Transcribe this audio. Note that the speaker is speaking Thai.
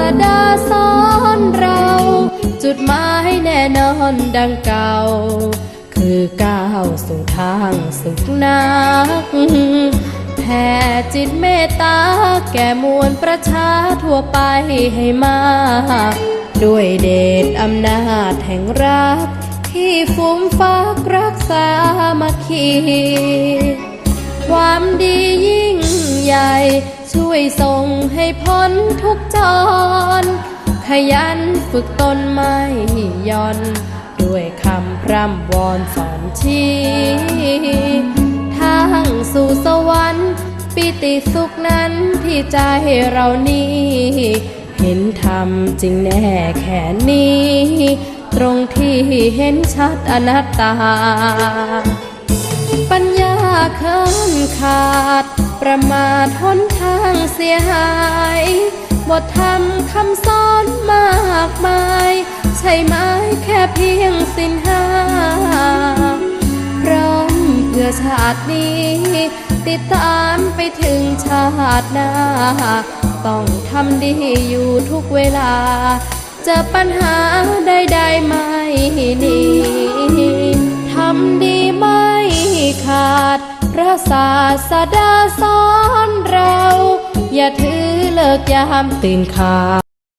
สดาสอนเรา จุดหมายแน่นอนดังเก่า คือก้าวสู่ทางสุขนักแผ่จิตเมตตาแก่มวลประชาทั่วไปให้มากด้วยเดชอำนาจแห่งรัก ที่ฟุ้มฟักรักษามาคีความดี ช่วยส่งให้พ้นทุกจร ขยันฝึกตนไม่ย่อน ด้วยคำพร่ำวอนสอนชี้ทางสู่สวรรค์ ปิติสุขนั้นที่ใจเรานี้ เห็นธรรมจริงแน่แค่นี้ ตรงที่เห็นชัดอนัตตา ญาเคินขาด ประมาทหนทางเสียหาย บทธรรมคำสอนมากมาย ใช่ไหมแค่เพียงสินห้าพร้อมเพื่อชาตินี้ ติดตามไปถึงชาติหน้า ต้องทำดีอยู่ทุกเวลาเจะปัญหาใดๆไม่หนี ศาสดาสอนเรา อย่าถือเลิกยามตื่นข่าว